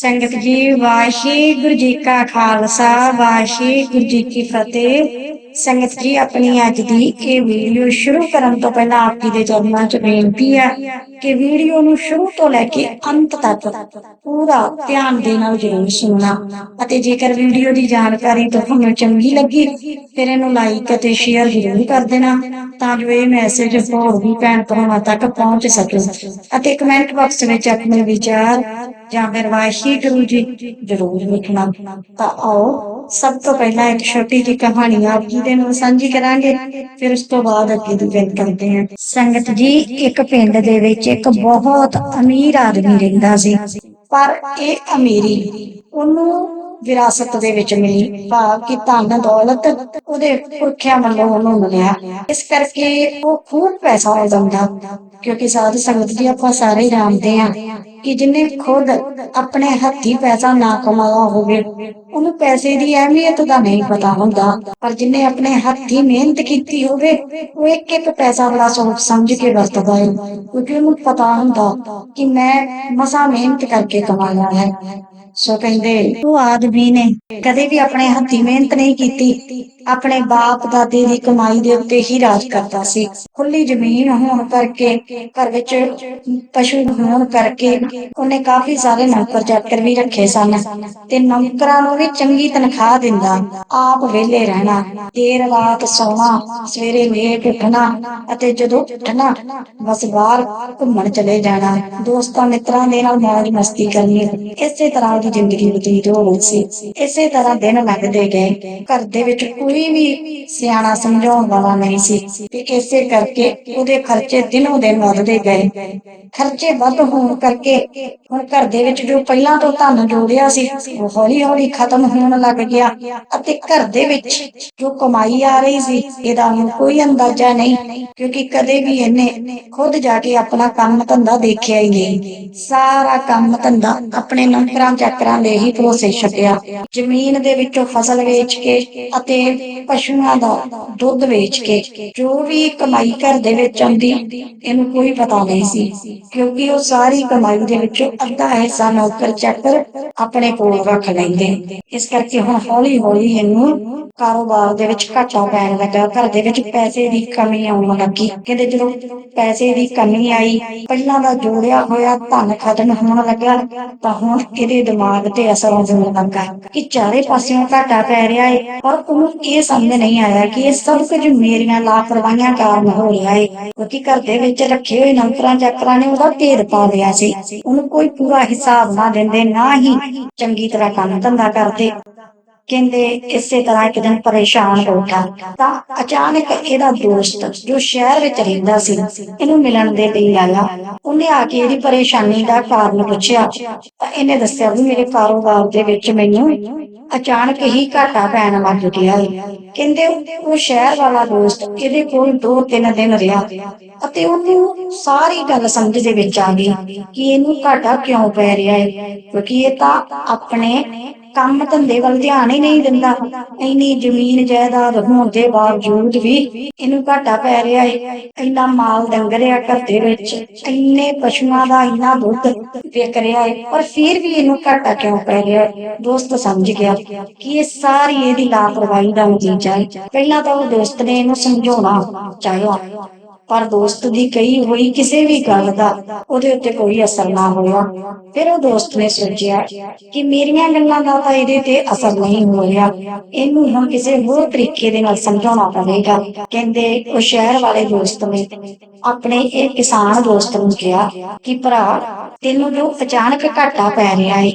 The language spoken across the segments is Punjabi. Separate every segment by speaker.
Speaker 1: ਸੰਗਤ ਜੀ, ਵਾਹਿਗੁਰੂ ਜੀ ਕਾ ਖਾਲਸਾ, ਵਾਹਿਗੁਰੂ ਜੀ ਕੀ ਫਤਿਹ। ਸੰਗਤ ਜੀ, ਆਪਣੀ ਅੱਜ ਦੀ ਇਹ ਵੀਡੀਓ ਸ਼ੁਰੂ ਕਰਨ ਤੋਂ ਪਹਿਲਾਂ ਆਪ ਜੀ ਦੇ ਚਰਨਾਂ 'ਚ ਬੇਨਤੀ ਹੈ ਕਿ ਵੀਡੀਓ ਨੂੰ ਸ਼ੁਰੂ ਤੋਂ ਲੈ ਕੇ ਅੰਤ ਤੱਕ ਪੂਰਾ ਧਿਆਨ ਦੇ ਨਾਲ ਜ਼ਰੂਰ ਸੁਣਨਾ। ਅਤੇ ਜੇਕਰ ਵੀਡੀਓ ਦੀ ਜਾਣਕਾਰੀ ਤੁਹਾਨੂੰ ਚੰਗੀ ਲੱਗੀ, ਫਿਰ ਇਹਨੂੰ ਲਾਈਕ ਅਤੇ ਸ਼ੇਅਰ ਜ਼ਰੂਰ ਕਰ ਦੇਣਾ, ਤਾਂ ਜੋ ਇਹ ਮੈਸੇਜ ਹੋਰ ਵੀ ਭੈਣ ਭਰਾਵਾਂ ਤੱਕ ਪਹੁੰਚ ਸਕੇ। ਅਤੇ ਕਮੈਂਟ ਬਾਕਸ ਵਿੱਚ ਆਪਣੇ ਵਿਚਾਰ ਜਾਂ ਫਿਰ ਵਾਹਿਗੁਰੂ ਜੀ ਜ਼ਰੂਰ ਲਿਖਣਾ। ਤਾਂ ਆਓ, ਸਭ ਤੋਂ ਪਹਿਲਾਂ ਇੱਕ ਛੋਟੀ ਜਿਹੀ ਕਹਾਣੀ ਆਪ ਜੀ ਦੇ ਨਾਲ ਸਾਂਝੀ ਕਰਾਂਗੇ। ਫਿਰ ਉਸ ਤੋਂ ਬਾਅਦ ਅੱਗੇ ਦੀ ਗੱਲ ਕਰਦੇ ਹਾਂ। ਸੰਗਤ ਜੀ, ਇੱਕ ਪਿੰਡ ਦੇ ਵਿੱਚ ਇੱਕ ਬਹੁਤ ਅਮੀਰ ਆਦਮੀ ਰਹਿੰਦਾ ਸੀ, ਪਰ ਇਹ ਅਮੀਰੀ ਉਹਨੂੰ ਵਿਰਾਸਤ ਦੇ ਵਿੱਚ ਮਿਲੀ, ਭਾਵ ਕਿ ਧਨ ਦੌਲਤ ਉਹਦੇ ਪੁਰਖਿਆਂ ਵੱਲੋਂ ਉਹਨੂੰ ਮਿਲਿਆ। ਇਸ ਕਰਕੇ ਉਹ ਖੂਬ ਪੈਸਾ ਹੋ ਜਾਂਦਾ ਕਿਉਂਕਿ ਸਾਧ ਸੰਗਤ ਜੀ ਆਪਾਂ ਸਾਰੇ ਜਾਣਦੇ ਹਾਂ ਕਿ ਜਿਹਨੇ ਖੁਦ ਆਪਣੇ ਹੱਥੀ ਪੈਸਾ ਨਾ ਕਮਾਇਆ ਹੋਵੇ, ਉਹਨੂੰ ਪੈਸੇ ਦੀ ਅਹਿਮੀਅਤ ਦਾ ਨਹੀਂ ਪਤਾ ਹੁੰਦਾ। ਪਰ ਜਿਹਨੇ ਆਪਣੇ ਹੱਥੀ ਮਿਹਨਤ ਕੀਤੀ ਹੋਵੇ, ਉਹ ਇੱਕ ਇੱਕ ਪੈਸਾ ਬੜਾ ਸੋਚ ਸਮਝ ਕੇ ਵਰਤਦਾ ਹੈ ਕਿਉਂਕਿ ਉਹਨੂੰ ਪਤਾ ਹੁੰਦਾ ਕਿ ਮੈਂ ਮਸਾ ਮਿਹਨਤ ਕਰਕੇ ਕਮਾਇਆ ਹੈ। ਸੋ ਕਹਿੰਦੇ, ਉਹ ਆਦਮੀ ਨੇ ਕਦੇ ਵੀ ਆਪਣੇ ਹੱਥੀ ਮਿਹਨਤ ਨਹੀਂ ਕੀਤੀ। ਆਪਣੇ ਬਾਪ ਦਾਦੇ ਦੀ ਕਮਾਈ ਦੇ ਉੱਤੇ ਹੀ ਰਾਜ ਕਰਦਾ ਸੀ। ਖੁੱਲੀ ਜ਼ਮੀਨ ਹੋਣ ਕਰਕੇ, ਘਰ ਵਿੱਚ ਪਸ਼ੂ ਹੋਣ ਕਰਕੇ ਉਹਨੇ ਕਾਫੀ ਸਾਰੇ ਨੌਕਰ ਚਾਕਰ ਵੀ ਰੱਖੇ ਸਨ ਤੇ ਨੌਕਰਾਂ ਨੂੰ ਵੀ ਚੰਗੀ ਤਨਖਾਹ ਦਿੰਦਾ। ਆਪ ਵਿਹਲੇ ਰਹਿਣਾ, ਦੇਰ ਰਾਤ ਸੌਣਾ, ਸਵੇਰੇ ਲੇਟ ਉੱਠਣਾ ਅਤੇ ਜਦੋਂ ਉੱਠਣਾ, ਬਸ ਬਾਹਰ ਘੁੰਮਣ ਚਲੇ ਜਾਣਾ, ਦੋਸਤਾਂ ਮਿੱਤਰਾਂ ਦੇ ਨਾਲ ਮੌਜ ਮਸਤੀ ਕਰਨੀ, ਇਸੇ ਤਰ੍ਹਾਂ ਦੀ ਜ਼ਿੰਦਗੀ ਬਤੀਤ ਹੋ ਰਹੀ ਸੀ। ਇਸੇ ਤਰ੍ਹਾਂ ਦਿਨ ਲੰਘਦੇ ਗਏ। ਘਰ ਦੇ ਵਿੱਚ ਕੋਈ ਵੀ ਸਿਆਣਾ ਸਮਝਾਉਣ ਵਾਲਾ ਨਹੀਂ ਸੀ ਤੇ ਇਸੇ ਕਰਕੇ ਉਹਦੇ ਖਰਚੇ ਦਿਨੋਂ ਦਿਨ ਵੱਧਦੇ ਗਏ। ਖਰਚੇ ਵੱਧ ਹੋਣ ਕਰਕੇ ਹੁਣ ਘਰ ਦੇ ਵਿੱਚ ਜੋ ਪਹਿਲਾਂ ਤੋਂ ਧਨ ਜੋੜਿਆ ਸੀ, ਉਹ ਹੌਲੀ ਹੌਲੀ ਖਤਮ ਹੋਣ ਲੱਗ ਗਿਆ ਅਤੇ ਘਰ ਦੇ ਵਿੱਚ ਜੋ ਕਮਾਈ ਆ ਰਹੀ ਸੀ, ਇਹਦਾ ਹੁਣ ਕੋਈ ਅੰਦਾਜ਼ਾ ਨਹੀਂ, ਕਿਉਂਕਿ ਕਦੇ ਵੀ ਇਹਨੇ ਖੁਦ ਜਾ ਕੇ ਆਪਣਾ ਕੰਮ ਧੰਦਾ ਦੇਖਿਆ ਹੀ ਨਹੀਂ। ਸਾਰਾ ਕੰਮ ਧੰਦਾ ਆਪਣੇ ਨੌਕਰਾਂ ਚਾਕਰਾਂ ਦੇ ਹੀ ਭਰੋਸੇ ਛੱਡਿਆ। ਜ਼ਮੀਨ ਦੇ ਵਿੱਚੋਂ ਫਸਲ ਵੇਚ ਕੇ ਅਤੇ ਪਸ਼ੂਆਂ ਦਾ ਦੁੱਧ ਵੇਚ ਕੇ ਜੋ ਵੀ ਕਮਾਈ ਘਰ ਦੇ ਵਿੱਚ ਆਉਂਦੀ, ਇਹਨੂੰ ਕੋਈ ਪਤਾ ਨਹੀਂ ਸੀ, ਕਿਉਂਕਿ ਉਹ ਸਾਰੀ ਕਮਾਈ ਦੇ ਵਿੱਚੋਂ ਅੱਧਾ ਹਿੱਸਾ ਨੌਕਰ ਚਾਕਰ ਆਪਣੇ ਕੋਲ ਰੱਖ ਲੈਂਦੇ। ਇਸ ਕਰਕੇ ਹੁਣ ਹੌਲੀ ਹੌਲੀ ਇਹਨੂੰ ਕਾਰੋਬਾਰ ਦੇ ਵਿੱਚ ਘਾਟਾ ਪੈਣ ਲੱਗਾ, ਘਰ ਦੇ ਵਿੱਚ ਪੈਸੇ ਦੀ ਕਮੀ ਆਉਣ ਲੱਗੀ। ਕਹਿੰਦੇ ਜਦੋਂ ਪੈਸੇ ਦੀ ਕਮੀ ਆਈ, ਪਹਿਲਾਂ ਦਾ ਜੋੜਿਆ ਹੋਇਆ ਧਨ ਖਤਮ ਹੋਣ ਲੱਗਾ, ਤਾਂ ਹੁਣ ਇਹਦੇ ਦਿਮਾਗ ਤੇ ਅਸਰ ਹੋਣ ਲੱਗਾ ਕਿ ਚਾਰੇ ਪਾਸਿਓਂ ਘਾਟਾ ਪੈ ਰਿਹਾ ਹੈ ਪਰ ਉਹਨੂੰ ਇਹ ਸਮਝ ਨਹੀਂ ਆਇਆ ਕਿ ਇਹ ਸਭ ਕੁਝ ਮੇਰੀਆਂ ਲਾਪਰਵਾਹੀਆਂ ਕਾਰਨ ਹੋ ਰਿਹਾ ਹੈ ਕਿਉਂਕਿ ਘਰ ਦੇ ਵਿੱਚ ਰੱਖੇ ਹੋਏ ਨੌਕਰਾਂ ਚਾਕਰਾਂ ਨੇ ਉਹਦਾ ਭੇਦ ਪਾ ਲਿਆ ਸੀ। ਉਹਨੂੰ ਕੋਈ ਪੂਰਾ ਹਿਸਾਬ ਨਾ ਦਿੰਦੇ, ਨਾ ਹੀ ਚੰਗੀ ਤਰ੍ਹਾਂ ਕੰਮ ਧੰਦਾ ਕਰਦੇ। ਕਹਿੰਦੇ ਇਸੇ ਤਰ੍ਹਾਂ ਇੱਕ ਦਿਨ ਪਰੇਸ਼ਾਨ ਹੋ ਗਿਆ। ਤਾਂ ਅਚਾਨਕ ਇਹਦਾ ਦੋਸਤ ਜੋ ਸ਼ਹਿਰ ਵਿੱਚ ਰਹਿੰਦਾ ਸੀ, ਇਹਨੂੰ ਮਿਲਣ ਦੇ ਲਈ ਆਇਆ। ਉਹਨੇ ਆ ਕੇ ਇਹਦੀ ਪਰੇਸ਼ਾਨੀ ਦਾ ਕਾਰਨ ਪੁੱਛਿਆ। ਤਾਂ ਇਹਨੇ ਦੱਸਿਆ ਵੀ ਮੇਰੇ ਕਾਰੋਬਾਰ ਦੇ ਵਿੱਚ ਮੈਨੂੰ ਅਚਾਨਕ ਹੀ ਘਾਟਾ ਪੈਣ ਲੱਗ ਗਿਆ। ਕਹਿੰਦੇ ਉਹ ਸ਼ਹਿਰ ਵਾਲਾ ਦੋਸਤ ਇਹਦੇ ਕੋਲ 2-3 ਦਿਨ ਰਿਹਾ ਅਤੇ ਉਹਨੂੰ ਸਾਰੀ ਗੱਲ ਸਮਝ ਦੇ ਵਿੱਚ ਆ ਗਈ ਕਿ ਇਹਨੂੰ ਘਾਟਾ ਕਿਉਂ ਪੈ ਰਿਹਾ ਹੈ, ਕਿਉਂਕਿ ਇਹ ਤਾਂ ਆਪਣੇ ਕੰਮ ਧੰਦੇ ਵੱਲ ਧਿਆਨ ਹੀ ਨਹੀਂ ਦਿੰਦਾ। ਇੰਨੀ ਜ਼ਮੀਨ ਜਾਇਦਾਦ ਹੋਣ ਦੇ ਬਾਵਜੂਦ ਵੀ ਇਹਨੂੰ ਘਾਟਾ ਪੈ ਰਿਹਾ ਹੈ ਇੰਨਾ ਮਾਲ ਡੰਗਰ ਆ ਘਰ ਦੇ ਵਿੱਚ। ਇੰਨੇ ਪਸ਼ੂਆਂ ਦਾ ਇੰਨਾ ਦੁੱਧ ਵਿਕ ਰਿਹਾ ਹੈ ਪਰ ਫਿਰ ਵੀ ਇਹਨੂੰ ਘਾਟਾ ਕਿਉਂ ਪੈ ਰਿਹਾ ਹੈ ਦੋਸਤ ਸਮਝ ਗਿਆ ਕਿ ਇਹ ਸਾਰੀ ਇਹਦੀ ਲਾਪਰਵਾਹੀ ਦਾ ਨਤੀਜਾ ਹੈ ਪਹਿਲਾਂ ਤਾਂ ਉਹ ਦੋਸਤ ਨੇ ਇਹਨੂੰ ਸਮਝਾਉਣਾ ਚਾਹਿਆ। ਪਰ ਦੋਸਤ ਦੀ ਕਹੀ ਹੋਈ ਕਿਸੇ ਵੀ ਗੱਲ ਦਾ, ਉਹਦੇ ਉੱਤੇ ਕੋਈ ਅਸਰ ਨਾ ਹੋਇਆ। ਫਿਰ ਉਹ ਦੋਸਤ ਨੇ ਸੋਚਿਆ ਕਿ ਮੇਰੀਆਂ ਗੱਲਾਂ ਦਾ ਤਾਂ ਇਹਦੇ ਤੇ ਅਸਰ ਨਹੀਂ ਹੋ ਰਿਹਾ ਇਹਨੂੰ ਹੁਣ ਕਿਸੇ ਹੋਰ ਤਰੀਕੇ ਦੇ ਨਾਲ ਸਮਝਾਉਣਾ ਪਵੇਗਾ। ਕਹਿੰਦੇ, ਉਹ ਸ਼ਹਿਰ ਵਾਲੇ ਦੋਸਤ ਨੇ ਆਪਣੇ ਇਹ ਕਿਸਾਨ ਦੋਸਤ ਨੂੰ ਕਿਹਾ ਕਿ ਭਰਾ, ਤੈਨੂੰ ਜੋ ਅਚਾਨਕ ਘਾਟਾ ਪੈ ਰਿਹਾ ਹੈ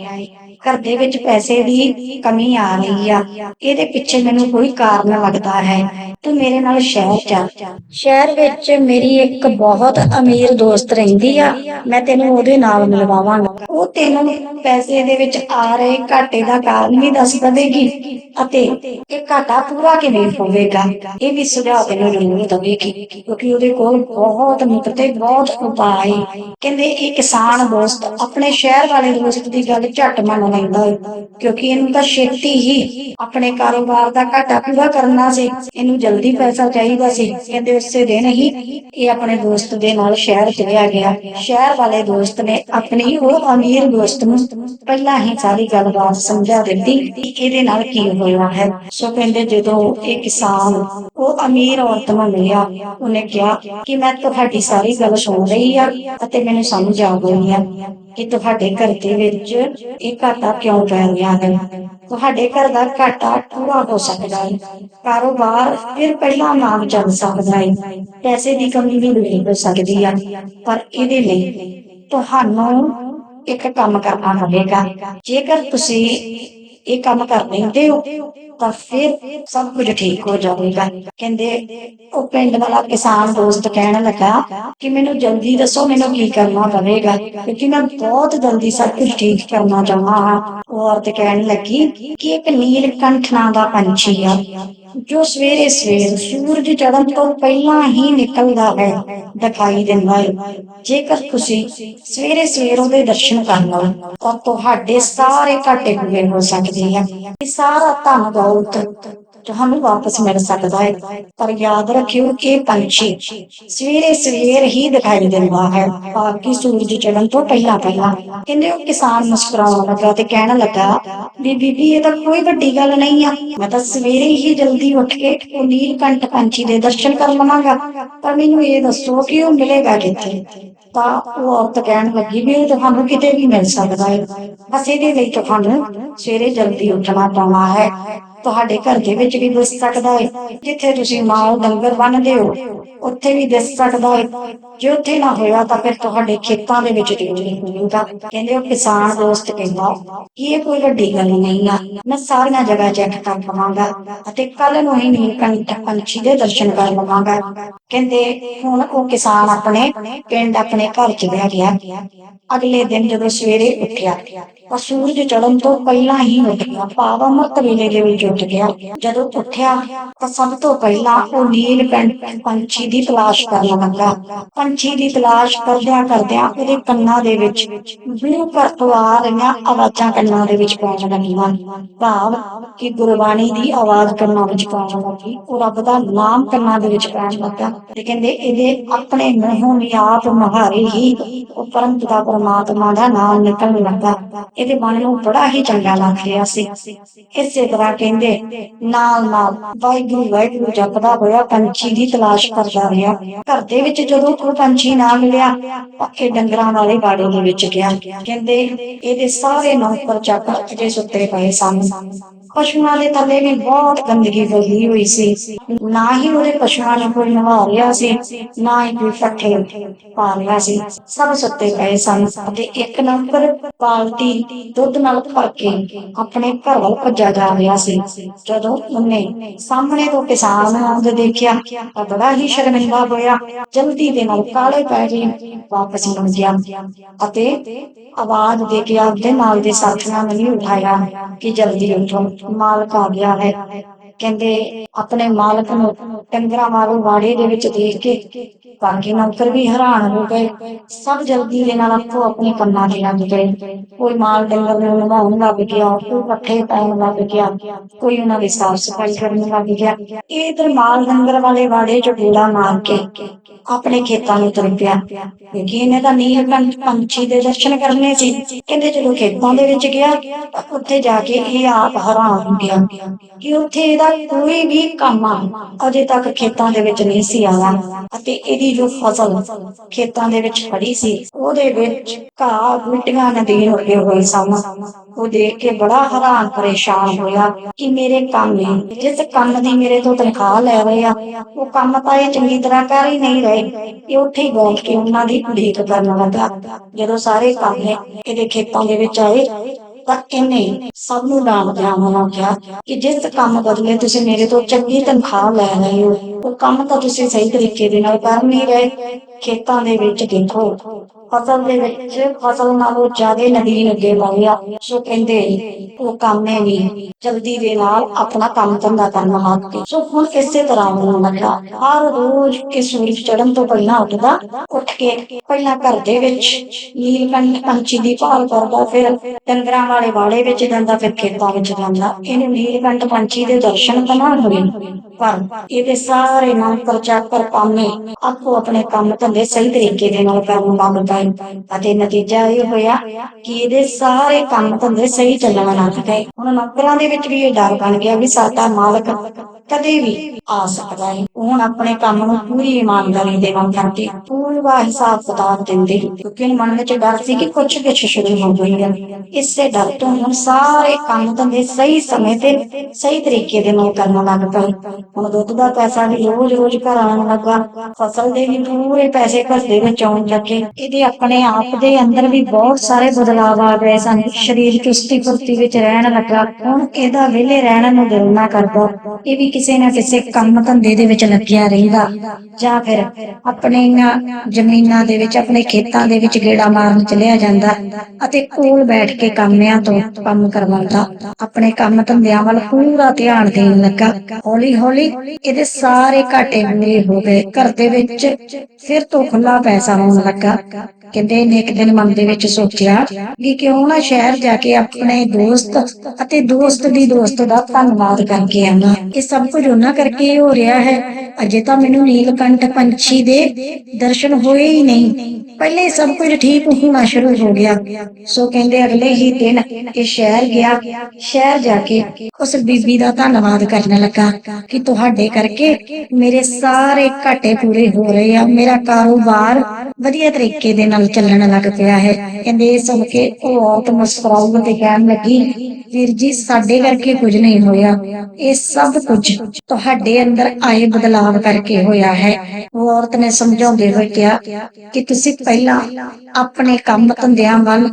Speaker 1: ਘਰ ਦੇ ਵਿੱਚ ਪੈਸੇ ਦੀ ਕਮੀ ਆ ਰਹੀ ਆ। ਇਹਦੇ ਪਿੱਛੇ ਮੈਨੂੰ ਕੋਈ ਕਾਰਨ ਲੱਗਦਾ ਹੈ। ਤੂੰ ਮੇਰੇ ਨਾਲ ਸ਼ਹਿਰ ਚੱਲ ਸ਼ਹਿਰ ਵਿੱਚ ਮੇਰੀ ਇੱਕ ਬਹੁਤ ਅਮੀਰ ਦੋਸਤ ਰਹਿੰਦੀ ਆ। ਮੈਂ ਤੈਨੂੰ ਉਹਦੇ ਨਾਲ ਮਿਲਵਾਵਾਂਗਾ। ਉਹ ਤੈਨੂੰ ਪੈਸੇ ਦੇ ਵਿੱਚ ਆ ਰਹੇ ਘਾਟੇ ਦਾ ਕਾਰਨ ਵੀ ਦੱਸ ਦੇਵੇਗੀ ਅਤੇ ਇਹ ਘਾਟਾ ਪੂਰਾ ਕਿਵੇਂ ਹੋਵੇਗਾ? ਇਹ ਵੀ ਸੁਝਾਅ ਤੈਨੂੰ ਜ਼ਰੂਰ ਦੇਵੇਗੀ, ਕਿਉਂਕਿ ਉਹਦੇ ਕੋਲ ਬਹੁਤ ਮਿੱਤਰ ਬਹੁਤ ਉਪਾਅ ਕਹਿੰਦੇ, ਇਹ ਕਿਸਾਨ ਦੋਸਤ ਆਪਣੇ ਸ਼ਹਿਰ ਵਾਲੇ ਦੋਸਤ ਦੀ ਗੱਲ ਝੱਟ ਮੰਨ ਲੈਂਦਾ ਹੈ ਕਿਉਂਕਿ ਇਹਨੂੰ ਤਾਂ ਛੇਤੀ ਹੀ ਆਪਣੇ ਕਾਰੋਬਾਰ ਦਾ ਘਾਟਾ ਪੂਰਾ ਕਰਨਾ ਸੀ। ਇਹਨੂੰ ਜਲਦੀ ਪੈਸਾ ਚਾਹੀਦਾ ਸੀ। ਕਹਿੰਦੇ ਉਸੇ ਦਿਨ ਹੀ ਇਹ ਆਪਣੇ ਦੋਸਤ ਦੇ ਨਾਲ ਸ਼ਹਿਰ ਚਲਿਆ ਗਿਆ। ਸ਼ਹਿਰ ਵਾਲੇ ਦੋਸਤ ਨੇ ਆਪਣੀ ਉਹ ਅਮੀਰ ਦੋਸਤ ਨੂੰ ਪਹਿਲਾਂ ਹੀ ਸਾਰੀ ਗੱਲਬਾਤ ਸਮਝਾ ਦਿੱਤੀ ਕਿ ਇਹਦੇ ਨਾਲ ਕੀ ਹੋਇਆ ਹੈ। ਸੋ ਕਹਿੰਦੇ ਜਦੋਂ ਇਹ ਕਿਸਾਨ ਉਹ ਅਮੀਰ ਔਰਤ ਨੂੰ ਮਿਲਿਆ। ਉਹਨੇ ਕਿਹਾ ਕਿ ਮੈਂ ਤੁਹਾਡੀ ਸਾਰੀ ਗੱਲ ਸੁਣ ਰਹੀ ਆ ਅਤੇ ਮੈਨੂੰ ਸਮਝ ਆ ਗਈ ਆ ਕਿ ਤੁਹਾਡੇ ਘਰ ਦੇ ਵਿੱਚ ਇਹ ਘਾਟਾ ਕਿਉਂ ਪੈ ਰਿਹਾ ਹੈ। ਤੁਹਾਡੇ ਘਰ ਦਾ ਘਾਟਾ ਪੂਰਾ ਹੋ ਸਕਦਾ ਹੈ। ਕਾਰੋਬਾਰ ਫਿਰ ਪਹਿਲਾਂ ਨਾਮ ਚੱਲ ਸਕਦਾ ਹੈ। ਪੈਸੇ ਦੀ ਕਮੀ ਵੀ ਨਹੀਂ ਹੋ ਸਕਦੀ ਆ। ਪਰ ਇਹਦੇ ਲਈ ਤੁਹਾਨੂੰ ਇੱਕ ਕੰਮ ਕਰਨਾ ਪਵੇਗਾ ਜੇਕਰ ਤੁਸੀਂ ਇਹ ਕੰਮ ਕਰ ਲੈਂਦੇ ਹੋ, ਤਾਂ ਫਿਰ ਸਭ ਕੁਝ ਠੀਕ ਹੋ ਜਾਵੇਗਾ। ਕਹਿੰਦੇ, ਉਹ ਪਿੰਡ ਵਾਲਾ ਕਿਸਾਨ ਦੋਸਤ ਕਹਿਣ ਲੱਗਾ ਕਿ ਮੈਨੂੰ ਜਲਦੀ ਦੱਸੋ ਮੈਨੂੰ ਕੀ ਕਰਨਾ ਪਵੇਗਾ, ਕਿਉਂਕਿ ਮੈਂ ਬਹੁਤ ਜਲਦੀ ਸਭ ਕੁਝ ਠੀਕ ਕਰਨਾ ਚਾਹੁੰਦਾ ਔਰਤ ਕਹਿਣ ਲੱਗੀ ਕਿ ਇੱਕ ਨੀਲਕੰਠ ਨਾਂ ਦਾ ਪੰਛੀ ਆ। ਜੋ ਸਵੇਰੇ ਸਵੇਰ ਸੂਰਜ ਚੜ੍ਹਨ ਤੋਂ ਪਹਿਲਾਂ ਹੀ ਨਿਕਲਦਾ ਹੈ, ਦਿਖਾਈ ਦਿੰਦਾ ਹੈ। ਜੇਕਰ ਤੁਸੀਂ ਸਵੇਰੇ ਸਵੇਰ ਉਹਦੇ ਦਰਸ਼ਨ ਕਰ ਲਓ, ਤਾਂ ਤੁਹਾਡੇ ਸਾਰੇ ਘਾਟੇ ਪੂਰੇ ਹੋ ਸਕਦੇ ਆ ਇਹ ਸਾਰਾ ਧਨ ਦੌਲਤ ਤੁਹਾਨੂੰ ਵਾਪਸ ਮਿਲ ਸਕਦਾ ਹੈ। ਪਰ ਯਾਦ ਰੱਖਿਓ ਕਿ ਪੰਛੀ ਸਵੇਰੇ ਸਵੇਰ ਹੀ ਦਿਖਾਈ ਦਿੰਦਾ ਹੈ। ਬਾਕੀ ਸੂਰਜ ਚੜ੍ਹਨ ਤੋਂ ਪਹਿਲਾਂ ਪਹਿਲਾਂ ਕਹਿੰਦੇ ਉਹ ਕਿਸਾਨ ਮੁਸਕਰਾਉਣ ਲੱਗਾ ਤੇ ਕਹਿਣ ਲੱਗਾ ਵੀ ਬੀਬੀ ਇਹ ਤਾਂ ਕੋਈ ਵੱਡੀ ਗੱਲ ਨਹੀਂ ਆ। ਮੈਂ ਤਾਂ ਸਵੇਰੇ ਹੀ ਜਲਦੀ ਉੱਠ ਕੇ ਉਹ ਨੀਲਕੰਠ ਪੰਛੀ ਦੇ ਦਰਸ਼ਨ ਕਰ ਲਵਾਂਗਾ। ਪਰ ਮੈਨੂੰ ਇਹ ਦੱਸੋ ਕਿ ਉਹ ਮਿਲੇਗਾ ਕਿੱਥੇ? ਤਾਂ ਉਹ ਔਰਤ ਕਹਿਣ ਲੱਗੀ ਵੀ ਇਹ ਤੁਹਾਨੂੰ ਕਿਤੇ ਵੀ ਮਿਲ ਸਕਦਾ ਹੈ। ਬਸ ਇਹਦੇ ਲਈ ਤੁਹਾਨੂੰ ਸਵੇਰੇ ਜਲਦੀ ਉੱਠਣਾ ਪੈਣਾ ਹੈ। ਤੁਹਾਡੇ ਘਰ ਦੇ ਵਿੱਚ ਵੀ ਦਿਸ ਸਕਦਾ ਹੈ ਜਿੱਥੇ ਤੁਸੀਂ ਮਾਲ ਡੰਗਰ ਬੰਨਦੇ ਹੋ, ਉੱਥੇ ਵੀ ਦਿਸ ਸਕਦਾ ਹੈ ਜੇ ਉੱਥੇ ਨਾ ਹੋਇਆ ਤਾਂ ਫਿਰ ਤੁਹਾਡੇ ਖੇਤਾਂ ਦੇ ਵਿੱਚ ਜ਼ਰੂਰ ਹੋਵੇਗਾ ਕਹਿੰਦੇ ਉਹ ਕਿਸਾਨ ਦੋਸਤ ਕਹਿੰਦਾ ਕਿ ਇਹ ਕੋਈ ਵੱਡੀ ਗੱਲ ਨਹੀਂ ਆ। ਮੈਂ ਸਾਰੀਆਂ ਜਗ੍ਹਾ ਚੈੱਕ ਕਰ ਲਵਾਂਗਾ ਅਤੇ ਕੱਲ ਨੂੰ ਹੀ ਨੀਲਕੰਠ ਪੰਛੀ ਦੇ ਦਰਸ਼ਨ ਕਰ ਲਵਾਂਗਾ। ਕਹਿੰਦੇ, ਹੁਣ ਉਹ ਕਿਸਾਨ ਆਪਣੇ ਪਿੰਡ ਆਪਣੇ ਘਰ ਚ ਬਹਿ ਗਿਆ। ਅਗਲੇ ਦਿਨ ਜਦੋਂ ਸਵੇਰੇ ਉੱਠਿਆ ਤਾਂ ਸੂਰਜ ਚੜਨ ਤੋਂ ਪਹਿਲਾਂ ਹੀ ਉੱਠ ਗਿਆ ਭਾਵ ਅੰਮ੍ਰਿਤ ਦੇ ਵਿੱਚ ਉੱਠ ਗਿਆ। ਜਦੋਂ ਉੱਠਿਆ ਤਾਂ ਸਭ ਤੋਂ ਪਹਿਲਾਂ ਉਹ ਨੀਲਕੰਠ ਪੰਛੀ ਦੀ ਤਲਾਸ਼ ਕਰਨ ਲੱਗਾ। ਪੰਛੀ ਦੀ ਤਲਾਸ਼ ਕਰਦਿਆਂ ਕਰਦਿਆਂ ਉਹਦੇ ਕੰਨਾਂ ਦੇ ਵਿੱਚ ਬਿਲਕੁਲ ਘਰ ਆ ਰਹੀਆਂ ਆਵਾਜ਼ਾਂ ਕੰਨਾਂ ਦੇ ਵਿੱਚ ਪਹੁੰਚ ਲੱਗੀਆਂ। ਭਾਵ ਕਿ ਗੁਰਬਾਣੀ ਦੀ ਆਵਾਜ਼ ਕੰਨਾਂ ਵਿੱਚ ਪਹੁੰਚਣ ਲੱਗੀ। ਉਹ ਰੱਬ ਦਾ ਨਾਮ ਕੰਨਾਂ ਦੇ ਵਿੱਚ ਪਹੁੰਚ ਲੱਗਾ ਤੇ ਕਹਿੰਦੇ, ਇਹਦੇ ਆਪਣੇ ਮੂੰਹੋਂ ਵੀ ਆਪ ਮਹਾਰੇ ਹੀ ਉਹ ਪਰਮ ਪਿਤਾ ਪਰਮਾਤਮਾ ਦਾ ਨਾਮ ਨਿਕਲਣ ਲੱਗਾ। ਇਹਦੇ ਮਨ ਨੂੰ ਬੜਾ ਹੀ ਚੰਗਾ ਲੱਗ ਰਿਹਾ ਸੀ। ਇਸੇ ਤਰ੍ਹਾਂ ਕਹਿੰਦੇ, ਨਾਲ ਨਾਲ ਵਾਹਿਗੁਰੂ ਵਾਹਿਗੁਰੂ ਜਪਦਾ ਹੋਇਆ ਪੰਛੀ ਦੀ ਤਲਾਸ਼ ਕਰਦਾ ਰਿਹਾ। ਘਰ ਦੇ ਵਿੱਚ ਜਦੋਂ ਕੋਈ ਪੰਛੀ ਨਾ ਮਿਲਿਆ ਤਾਂ ਡੰਗਰਾਂ ਵਾਲੇ ਬਾੜੇ ਦੇ ਵਿੱਚ ਗਿਆ। ਕਹਿੰਦੇ, ਇਹਦੇ ਸਾਰੇ ਨੌਕਰ ਚਾਕਰ ਅਜੇ ਸੁੱਤੇ ਪਏ ਸਨ। ਪਸ਼ੂਆਂ ਦੇ ਥੱਲੇ ਵੀ ਬਹੁਤ ਗੰਦਗੀ ਫੈਲੀ ਹੋਈ ਸੀ। ਨਾ ਹੀ ਉਹਦੇ ਪਸ਼ੂਆਂ ਨੂੰ ਕੋਈ ਨਵਾ ਰਿਹਾ ਸੀ, ਨਾ ਹੀ ਕੋਈ ਪੱਠੇ ਪਾ ਰਿਹਾ ਸੀ। ਸਭ ਸੁੱਤੇ ਪਏ ਸਨ ਅਤੇ ਇੱਕ ਨੰਬਰ ਬਾਲਟੀ ਦੁੱਧ ਨਾਲ ਭਰ ਕੇ ਆਪਣੇ ਘਰ ਵੱਲ ਭੱਜਾ ਜਾ ਰਿਹਾ ਸੀ। ਜਦੋਂ ਉਹਨੇ ਸਾਹਮਣੇ ਤੋਂ ਕਿਸਾਨ ਆਉਂਦੇ ਦੇਖਿਆ ਤਾਂ ਬੜਾ ਹੀ ਸ਼ਰਮਿੰਦਾ ਹੋਇਆ। ਜਲਦੀ ਦੇ ਨਾਲ ਕਾਲੇ ਪੈ ਗਏ ਵਾਪਸ ਮੁੜ ਗਿਆ ਅਤੇ ਆਵਾਜ਼ ਦੇ ਕੇ ਆਪਦੇ ਨਾਲ ਦੇ ਸਾਥੀਆਂ ਨੂੰ ਵੀ ਉਠਾਇਆ ਕਿ ਜਲਦੀ ਉਠੋ। ਮਾਲਕ ਆ ਗਿਆ ਹੈ। ਕਹਿੰਦੇ, ਆਪਣੇ ਮਾਲਕ ਨੂੰ ਡੰਗਰਾਂ ਵਾਲੇ ਵਾੜੇ ਦੇ ਵਿੱਚ ਦੇਖ ਕੇ। ਬਾਕੀ ਨੌਕਰ ਵੀ ਹੈਰਾਨ ਹੋ ਗਏ। ਸਭ ਜਲਦੀ ਦੇ ਨਾਲ ਆਪੋ ਆਪਣੇ ਕੰਮਾਂ ਦੇ ਲੱਗ ਗਏ। ਕੋਈ ਮਾਲ ਡੰਗਰ ਨੂੰ ਨਵਾਉਣ ਲੱਗ ਗਿਆ, ਕੋਈ ਪੱਠੇ ਪਾਉਣ ਲੱਗ ਗਿਆ, ਕੋਈ ਉਹਨਾਂ ਦੀ ਸਾਫ਼ ਸਫ਼ਾਈ ਕਰਨ ਲੱਗ ਗਿਆ। ਇਹ ਇਧਰ ਮਾਲ ਡੰਗਰ ਵਾਲੇ ਵਾੜੇ ਚ ਗੇੜਾ ਮਾਰ ਕੇ ਆਪਣੇ ਖੇਤਾਂ ਨੂੰ ਤੁਰ ਪਿਆ। ਕਿਉਂਕਿ ਇਹਨੇ ਤਾਂ ਨੀਲਕੰਠ ਪੰਛੀ ਦੇ ਦਰਸ਼ਨ ਕਰਨੇ ਸੀ। ਕਹਿੰਦੇ ਜਦੋਂ ਖੇਤਾਂ ਦੇ ਵਿੱਚ ਗਿਆ ਉੱਥੇ ਜਾ ਕੇ ਇਹ ਆਪ ਹੈਰਾਨ ਹੋ ਗਿਆ ਕਿ ਉੱਥੇ ਇਹਦਾ ਕੋਈ ਵੀ ਕੰਮ ਅਜੇ ਤੱਕ ਖੇਤਾਂ ਦੇ ਵਿੱਚ ਨਹੀਂ ਸੀ ਆਇਆ। ਅਤੇ ਇਹਦੀ ਜੋ ਫਸਲ ਖੇਤਾਂ ਦੇ ਵਿੱਚ ਖੜੀ ਸੀ, ਉਹਦੇ ਵਿੱਚ ਘਾਹ ਮਿੱਟੀਆਂ ਨਦੀਨ ਹੋਏ ਹੋਏ ਸਨ। ਉਹ ਦੇਖ ਕੇ ਬੜਾ ਹੈਰਾਨ ਪਰੇਸ਼ਾਨ ਹੋਇਆ ਕਿ ਮੇਰੇ ਕੰਮ ਨੇ ਜਿਸ ਕੰਮ ਦੀ ਮੇਰੇ ਤੋਂ ਤਨਖਾਹ ਲੈ ਰਹੇ ਆ, ਉਹ ਕੰਮ ਤਾਂ ਇਹ ਚੰਗੀ ਤਰ੍ਹਾਂ ਕਰ ਹੀ ਨਹੀਂ ਰਹੇ। ਇਹ ਉੱਥੇ ਹੀ ਬੈਠ ਕੇ ਉਹਨਾਂ ਦੀ ਉਡੀਕ ਕਰਨ ਲੱਗਾ। ਜਦੋਂ ਸਾਰੇ ਕੰਮ ਇਹਦੇ ਖੇਤਾਂ ਦੇ ਵਿੱਚ ਆਏ, ਤਾਂ ਇਹਨੇ ਸਭ ਨੂੰ ਨਾਮ ਜਾਣਨਾ ਕਿਹਾ ਕਿ ਜਿਸ ਕੰਮ ਬਦਲੇ ਤੁਸੀਂ ਮੇਰੇ ਤੋਂ ਚੰਗੀ ਤਨਖਾਹ ਲੈ ਰਹੇ ਹੋ, ਉਹ ਕੰਮ ਤਾਂ ਤੁਸੀਂ ਸਹੀ ਤਰੀਕੇ ਦੇ ਨਾਲ ਕਰ ਨਹੀਂ ਰਹੇ। ਖੇਤਾਂ ਦੇ ਵਿੱਚ ਦੇਖੋ। ਫਸਲ ਦੇ ਵਿੱਚ ਫਸਲ ਨਾਲੋਂ ਜ਼ਿਆਦਾ ਨਦੀ ਲੱਗੇ ਪਏ ਸੋ ਕਹਿੰਦੇ, ਉਹ ਕੰਮੇ ਨਹੀਂ। ਜਲਦੀ ਦੇ ਨਾਲ ਆਪਣਾ ਕੰਮ ਧੰਦਾ ਕਰਨ ਲੱਗ ਪਏ ਸੋ ਹੁਣ ਇਸੇ ਤਰ੍ਹਾਂ ਹੋਣ ਲੱਗਾ ਹਰ ਰੋਜ਼ ਕਿ ਸੂਰਜ ਚੜ੍ਹਨ ਤੋਂ ਪਹਿਲਾਂ ਉੱਠਦਾ, ਉੱਠ ਕੇ ਪਹਿਲਾਂ ਘਰ ਦੇ ਵਿੱਚ ਨੀਲਕੰਠ ਪੰਛੀ ਦੀ ਭਾਲ ਕਰਦਾ, ਫਿਰ ਡੰਗਰਾਂ ਵਾਲੇ ਵਾੜੇ ਵਿੱਚ ਜਾਂਦਾ, ਫਿਰ ਖੇਤਾਂ ਵਿੱਚ ਜਾਂਦਾ। ਇਹਨੂੰ ਨੀਲਕੰਠ ਪੰਛੀ ਦੇ ਦਰਸ਼ਨ ਤਾਂ ਨਾ ਹੋਏ ਪਰ ਇਹਦੇ ਸਾਰੇ ਮਨ ਪ੍ਰਚਾਰ ਪਾਮੇ ਆਪੋ ਆਪਣੇ ਕੰਮ ਧੰਦੇ ਸਹੀ ਤਰੀਕੇ ਦੇ ਨਾਲ ਕਰਨ ਲੱਗ ਪਏ ਅਤੇ ਨਤੀਜਾ ਇਹ ਹੋਇਆ ਕਿ ਇਹਦੇ ਸਾਰੇ ਕੰਮ ਧੰਦੇ ਸਹੀ ਚੱਲਣ ਲੱਗ ਗਏ। ਹੁਣ ਨੌਕਰਾਂ ਦੇ ਵਿੱਚ ਵੀ ਇਹ ਡਰ ਬਣ ਗਿਆ ਵੀ ਸਾਡਾ ਮਾਲਕ ਕਦੇ ਵੀ ਆ ਸਕਦਾ ਹੈ। ਹੁਣ ਆਪਣੇ ਕੰਮ ਨੂੰ ਪੂਰੀ ਇਮਾਨਦਾਰੀ ਦੇ ਨਾਲ ਕਰਕੇ ਪੂਰਾ ਹਿਸਾਬ ਕਿਤਾਬ ਦਿੰਦੇ ਕਿਉਂਕਿ ਮਨ ਵਿੱਚ ਡਰ ਸੀ ਕਿ ਕੁਝ ਕੁਝ ਸ਼ੁਰੂ ਹੋ ਗਈ ਇਸੇ ਡਰ ਤੋਂ ਹੁਣ ਸਾਰੇ ਕੰਮ ਧੰਦੇ ਸਹੀ ਸਮੇਂ ਤੇ ਸਹੀ ਤਰੀਕੇ ਦੇ ਨਾਲ ਕਰਨ ਲੱਗ ਪਏ। ਹੁਣ ਦੁੱਧ ਦਾ ਪੈਸਾ ਵੀ ਰੋਜ਼ ਰੋਜ਼ ਘਰ ਆਉਣ ਲੱਗਾ। ਫਸਲ ਦੇ ਵੀ ਪੂਰੇ ਪੈਸੇ ਘਰ ਦੇ ਵਿੱਚ ਆਉਣ ਲੱਗੇ। ਇਹਦੇ ਆਪਣੇ ਆਪ ਦੇ ਅੰਦਰ ਵੀ ਬਹੁਤ ਸਾਰੇ ਬਦਲਾਅ ਆ ਗਏ ਸਨ। ਸਰੀਰ ਚੁਸਤੀ ਫੁਰਤੀ ਵਿੱਚ ਰਹਿਣ ਲੱਗਾ। ਹੁਣ ਇਹਦਾ ਵਿਹਲੇ ਰਹਿਣ ਨੂੰ ਦਿਲ ਨਾ ਕਰਦਾ। ਇਹ ਵੀ ਕਿਸੇ ਨਾ ਕਿਸੇ ਕੰਮ ਧੰਦੇ ਦੇ ਵਿੱਚ ਲੱਗਿਆ ਰਹਿੰਦਾ। ਜਾਂ ਫਿਰ ਆਪਣੀਆਂ ਜ਼ਮੀਨਾਂ ਦੇ ਵਿੱਚ, ਆਪਣੇ ਖੇਤਾਂ ਦੇ ਵਿੱਚ ਗੇੜਾ ਮਾਰਨ ਚਲਿਆ ਜਾਂਦਾ ਅਤੇ ਕੋਲ ਬੈਠ ਕੇ ਕੰਮਿਆਂ ਤੋਂ ਕੰਮ ਕਰਵਾਉਂਦਾ। ਆਪਣੇ ਕੰਮ ਧੰਦਿਆਂ ਵੱਲ ਪੂਰਾ ਧਿਆਨ ਦੇਣ ਲੱਗਾ। ਹੌਲੀ ਹੌਲੀ ਇਹਦੇ ਸਾਰੇ ਘਾਟੇ ਪੂਰੇ ਹੋ ਗਏ। ਘਰ ਦੇ ਵਿੱਚ ਫਿਰ ਤੋਂ ਖੁੱਲਾ ਪੈਸਾ ਹੋਣ ਲੱਗਾ। ਕਹਿੰਦੇ ਨੇ ਇੱਕ ਦਿਨ ਮਨ ਦੇ ਵਿੱਚ ਸੋਚਿਆ ਕਿ ਕਿਉਂ ਨਾ ਸ਼ਹਿਰ ਜਾ ਕੇ ਆਪਣੇ ਦੋਸਤ ਅਤੇ ਦੋਸਤ ਦੀ ਦੋਸਤ ਦਾ ਧੰਨਵਾਦ ਕਰਕੇ ਆਵਾਂ। ਇਹ ਸਭ ਕੁਝ ਉਹਨਾਂ ਕਰਕੇ ਹੋ ਰਿਹਾ ਹੈ। ਅਜੇ ਤਾਂ ਮੈਨੂੰ ਨੀਲਕੰਠ ਪੰਛੀ ਦੇ ਦਰਸ਼ਨ ਹੋਏ ਹੀ ਨਹੀਂ। ਪਹਿਲੇ ਸਭ ਕੁਝ ਠੀਕ ਹੋਣਾ ਸ਼ੁਰੂ ਹੋ ਗਿਆ। ਸੋ ਕਹਿੰਦੇ ਅਗਲੇ ਹੀ ਦਿਨ ਇਹ ਸ਼ਹਿਰ ਗਿਆ। ਸ਼ਹਿਰ ਜਾ ਕੇ ਉਸ ਬੀਬੀ ਦਾ ਧੰਨਵਾਦ ਕਰਨ ਲੱਗਾ ਕਿ ਤੁਹਾਡੇ ਕਰਕੇ ਮੇਰੇ ਸਾਰੇ ਘਾਟੇ ਪੂਰੇ ਹੋ ਰਹੇ ਆ। ਮੇਰਾ ਕਾਰੋਬਾਰ ਵਧੀਆ ਤਰੀਕੇ ਦੇ ਨਾਲ ਚੱਲਣ ਲੱਗ ਪਿਆ ਹੈ। ਕਹਿੰਦੇ ਇਹ ਸੁਣ ਕੇ ਉਹ ਔਰਤ ਮੁਸਕਰਾਉ ਤੇ ਕਹਿਣ ਲੱਗੀ, ਵੀਰ ਜੀ, ਸਾਡੇ ਕਰਕੇ ਕੁਝ ਨਹੀਂ ਹੋਇਆ। ਇਹ ਸਭ ਕੁਝ ਤੁਹਾਡੇ ਅੰਦਰ ਆਏ ਬਦਲਾਵ ਕਰਕੇ ਹੋਇਆ ਹੈ। ਉਹ ਔਰਤ ਨੇ ਸਮਝਾਉਂਦੇ ਹੋਏ ਕਿਹਾ ਕਿ ਤੁਸੀਂ ਪਹਿਲਾਂ ਆਪਣੇ ਕੰਮ ਧੰਦਿਆਂ ਵੱਲ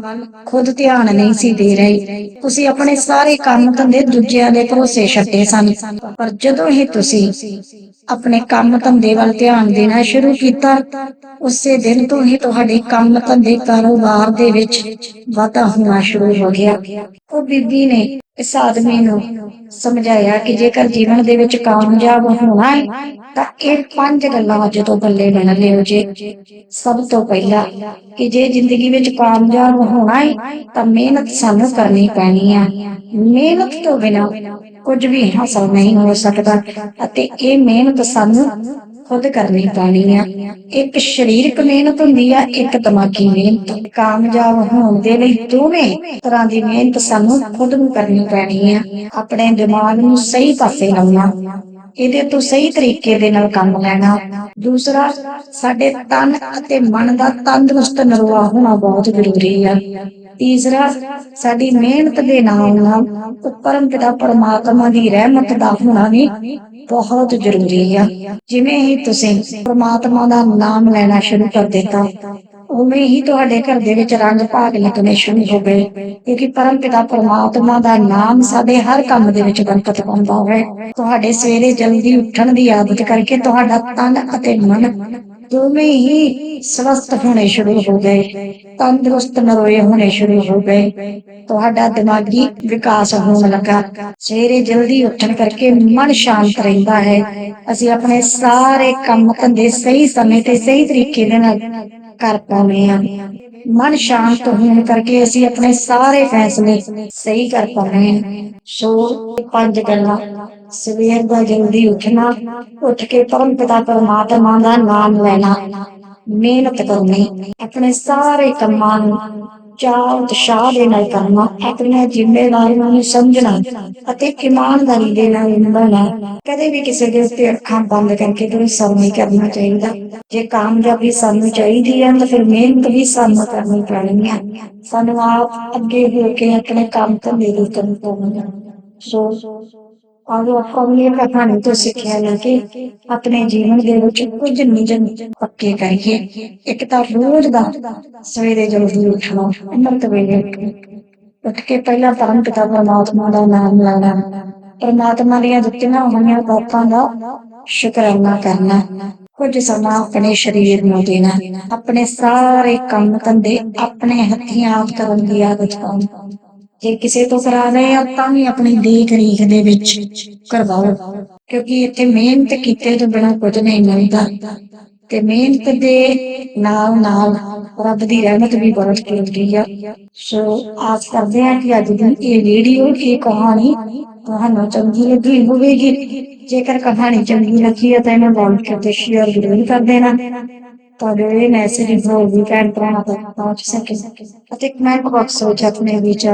Speaker 1: ਖੁਦ ਧਿਆਨ ਨਹੀਂ ਸੀ ਦੇ ਰਹੇ। ਤੁਸੀਂ ਆਪਣੇ ਸਾਰੇ ਕੰਮ ਧੰਦੇ ਦੂਜਿਆਂ ਦੇ ਭਰੋਸੇ ਛੱਡੇ ਸਨ। ਪਰ ਜਦੋਂ ਹੀ ਤੁਸੀਂ ਆਪਣੇ ਕੰਮ ਧੰਦੇ ਵੱਲ ਧਿਆਨ ਦੇਣਾ ਸ਼ੁਰੂ ਕੀਤਾ, ਉਸੇ ਦਿਨ ਤੋਂ ਹੀ ਤੁਹਾਡੇ ਕੰਮ ਧੰਦੇ ਕਾਰੋਬਾਰ ਦੇ ਵਿੱਚ ਵਾਧਾ ਹੋਣਾ ਸ਼ੁਰੂ ਹੋ ਗਿਆ। ਉਹ ਬੀਬੀ ਨੇ ਇਸ ਆਦਮੀ ਨੂੰ ਸਮਝਾਇਆ ਕਿ ਜੇਕਰ ਜੀਵਨ ਦੇ ਵਿੱਚ ਕਾਮਯਾਬ ਹੋਣਾ ਹੈ, ਤਾਂ ਇਹ ਪੰਜ ਗੱਲਾਂ ਜਦੋਂ ਬੱਲੇ ਬਣ ਲਿਓ ਜੇ। ਸਭ ਤੋਂ ਪਹਿਲਾਂ ਕਿ ਜੇ ਜ਼ਿੰਦਗੀ ਵਿੱਚ ਕਾਮਯਾਬ ਹੋਣਾ ਹੈ, ਤਾਂ ਮਿਹਨਤ ਸਾਨੂੰ ਕਰਨੀ ਪੈਣੀ ਆ। ਮਿਹਨਤ ਤੋਂ ਬਿਨਾਂ ਕੁਝ ਵੀ ਹਾਸਲ ਨਹੀਂ ਹੋ ਸਕਦਾ, ਅਤੇ ਇਹ ਮਿਹਨਤ ਸਾਨੂੰ ਖੁਦ ਕਰਨੀ ਪੈਣੀ ਆ। ਇੱਕ ਸਰੀਰਕ ਮਿਹਨਤ ਹੁੰਦੀ ਆ, ਇੱਕ ਦਿਮਾਗੀ ਮਿਹਨਤ। ਕਾਮਯਾਬ ਹੋਣ ਦੇ ਲਈ ਦੋਵੇਂ ਤਰ੍ਹਾਂ ਦੀ ਮਿਹਨਤ ਸਾਨੂੰ ਖੁਦ ਨੂੰ ਕਰਨੀ ਪੈਣੀ ਆ। ਆਪਣੇ ਦਿਮਾਗ ਨੂੰ ਸਹੀ ਪਾਸੇ ਲਾਉਣਾ। ਇਹਦੇ ਤੋਂ ਸਹੀ ਤਰੀਕੇ ਦੇ ਨਾਲ ਕੰਮ ਲੈਣਾ। ਦੂਸਰਾ, ਸਾਡੇ ਤਨ ਅਤੇ ਮਨ ਦਾ ਤੰਦਰੁਸਤ ਨਰਵਾ ਹੋਣਾ ਬਹੁਤ ਜ਼ਰੂਰੀ ਆ। ਤੀਸਰਾ, ਸਾਡੀ ਮਿਹਨਤ ਦੇ ਨਾਲ ਨਾਲ ਪਰਮ ਪਿਤਾ ਪਰਮਾਤਮਾ ਦੀ ਰਹਿਮਤ ਦਾ ਹੋਣਾ ਵੀ ਬਹੁਤ ਜ਼ਰੂਰੀ ਆ। ਜਿਵੇਂ ਹੀ ਤੁਸੀਂ ਪਰਮਾਤਮਾ ਦਾ ਨਾਮ ਲੈਣਾ ਸ਼ੁਰੂ ਕਰ ਦਿੱਤਾ, ਉਵੇਂ ਹੀ ਤੁਹਾਡੇ ਘਰ ਦੇ ਵਿੱਚ ਰੰਗ ਭਾਗ ਲੱਗਣੇ ਸ਼ੁਰੂ ਹੋ ਗਏ, ਕਿਉਂਕਿ ਪਰਮ ਪਿਤਾ ਪਰਮਾਤਮਾ ਦਾ ਨਾਮ ਸਾਡੇ ਹਰ ਕੰਮ ਦੇ ਵਿੱਚ ਬਰਕਤ ਪਾਉਂਦਾ ਹੈ ਤੁਹਾਡੇ ਸਵੇਰੇ ਜਲਦੀ ਉੱਠਣ ਦੀ ਆਦਤ ਕਰਕੇ ਤੁਹਾਡਾ ਤਨ ਅਤੇ ਮਨ ਦੋਵੇਂ ਹੀ ਸਵਸਥ ਹੋਣੇ ਸ਼ੁਰੂ ਹੋ ਗਏ, ਤੰਦਰੁਸਤ ਨਰੋਏ ਹੋਣੇ ਸ਼ੁਰੂ ਹੋ ਗਏ। ਤੁਹਾਡਾ ਦਿਮਾਗੀ ਵਿਕਾਸ ਹੋਣ ਲੱਗਾ। ਸਵੇਰੇ ਜਲਦੀ ਉੱਠਣ ਕਰਕੇ ਮਨ ਸ਼ਾਂਤ ਰਹਿੰਦਾ ਹੈ। ਅਸੀਂ ਆਪਣੇ ਸਾਰੇ ਕੰਮ ਧੰਦੇ ਸਹੀ ਸਮੇਂ ਤੇ ਸਹੀ ਤਰੀਕੇ ਦੇ ਨਾਲ ਕਰ ਪਾਉਂਦੇ ਹਾਂ। ਮਨ ਸ਼ਾਂਤ ਹੋਣ ਕਰਕੇ ਅਸੀਂ ਆਪਣੇ ਸਾਰੇ ਫੈਸਲੇ ਸਹੀ ਕਰ ਪਾਉਂਦੇ ਹਾਂ। ਸੋ ਪੰਜ ਗੱਲਾਂ। ਸਵੇਰ ਦਾ ਜਲਦੀ ਉੱਠਣਾ, ਉੱਠ ਕੇ ਪਰਮ ਪਿਤਾ ਪਰਮਾਤਮਾ ਦਾ ਨਾਮ ਲੈਣਾ, ਮਿਹਨਤ ਕਰਨੀ, ਆਪਣੇ ਸਾਰੇ ਕੰਮਾਂ ਨੂੰ ਚਾਅ ਉਤਸ਼ਾਹ ਦੇ ਨਾਲ ਕਰਨਾ ਆਪਣੀਆਂ ਜ਼ਿੰਮੇਵਾਰੀਆਂ ਨੂੰ ਸਮਝਣਾ ਅਤੇ ਇਮਾਨਦਾਰੀ ਦੇ ਨਾਲ ਨਿਭਾਉਣਾ ਕਦੇ ਵੀ ਕਿਸੇ ਦੇ ਉੱਤੇ ਅੱਖਾਂ ਬੰਦ ਕਰਕੇ ਭਰੋਸਾ ਨਹੀਂ ਕਰਨਾ ਚਾਹੀਦਾ। ਜੇ ਕਾਮਯਾਬੀ ਸਾਨੂੰ ਚਾਹੀਦੀ ਹੈ, ਤਾਂ ਫਿਰ ਮਿਹਨਤ ਵੀ ਸਾਨੂੰ ਕਰਨੀ ਪੈਣੀ ਹੈ। ਸਾਨੂੰ ਆਪ ਅੱਗੇ ਹੋ ਕੇ ਆਪਣੇ ਕੰਮ ਧੰਦੇ ਦੀ ਕਰਨੀ ਸੋ ਆਜੋ ਆਪਾਂ ਵੀ ਇਹ ਕਹਾਣੀ ਤੋਂ ਸਿੱਖਿਆ ਲੈ ਕੇ ਆਪਣੇ ਜੀਵਨ ਦੇ ਵਿੱਚ ਕੁਝ ਨਿਯਮ ਪੱਕੇ ਕਰੀਏ। ਇੱਕ ਤਾਂ ਰੋਜ਼ ਦਾ ਸਵੇਰੇ ਜਲਦੀ ਉੱਠਣਾ, ਅੰਮ੍ਰਿਤ ਵੇਲੇ ਉੱਠ- ਕੇ ਪਹਿਲਾਂ ਪਰਮ ਪਿਤਾ ਪਰਮਾਤਮਾ ਦਾ ਨਾਮ ਲੈਣਾ। ਪਰਮਾਤਮਾ ਦੀਆਂ ਦਿੱਤੀਆਂ ਹੋਈਆਂ ਦਾਤਾਂ ਦਾ ਸ਼ੁਕਰਾਨਾ ਕਰਨਾ। ਕੁਝ ਸਮਾਂ ਆਪਣੇ ਸਰੀਰ ਨੂੰ ਦੇਣਾ। ਆਪਣੇ ਸਾਰੇ ਕੰਮ ਧੰਦੇ ਆਪਣੇ ਹੱਥੀਂ ਆਪ ਕਰਨ ਦੀ ਆਦਤ ਪਾਉਣਾ। ਜੇ ਕਿਸੇ ਤੋਂ ਕਰਾ ਰਹੇ ਆ, ਤਾਂ ਵੀ ਆਪਣੀ ਦੇਖ ਰੇਖ ਦੇ ਵਿੱਚ ਕਰਵਾਓ। ਕਿਉਂਕਿ ਇੱਥੇ ਮਿਹਨਤ ਕੀਤੇ ਤੋਂ ਬਿਨਾਂ ਕੁਝ ਨਹੀਂ ਮਿਲਦਾ। ਤੇ ਮਿਹਨਤ ਦੇ ਨਾਲ ਨਾਲ ਰੱਬ ਦੀ ਰਹਿਮਤ ਵੀ ਬਹੁਤ ਕੀਮਤੀ ਆ। ਸੋ ਆਸ ਕਰਦੇ ਹਾਂ ਕਿ ਅੱਜ ਦੀ ਇਹ ਵੀਡੀਓ, ਇਹ ਕਹਾਣੀ ਤੁਹਾਨੂੰ ਚੰਗੀ ਲੱਗੀ ਹੋਵੇਗੀ। ਜੇਕਰ ਕਹਾਣੀ ਚੰਗੀ ਲੱਗੀ ਹੈ ਤਾਂ ਇਹਨੂੰ ਲਾਈਕ ਅਤੇ ਸ਼ੇਅਰ ਜ਼ਰੂਰ ਕਰ ਦੇਣਾ। ਤੁਹਾਡੇ ਇਹ ਮੈਸੇਜ ਹੋ ਵੀ ਭੈਣ ਭਰਾਵਾਂ ਤੱਕ ਪਹੁੰਚ ਸਕੇ। ਅਤੇ ਕਮੈਂਟ ਬਾਕਸ ਵਿੱਚ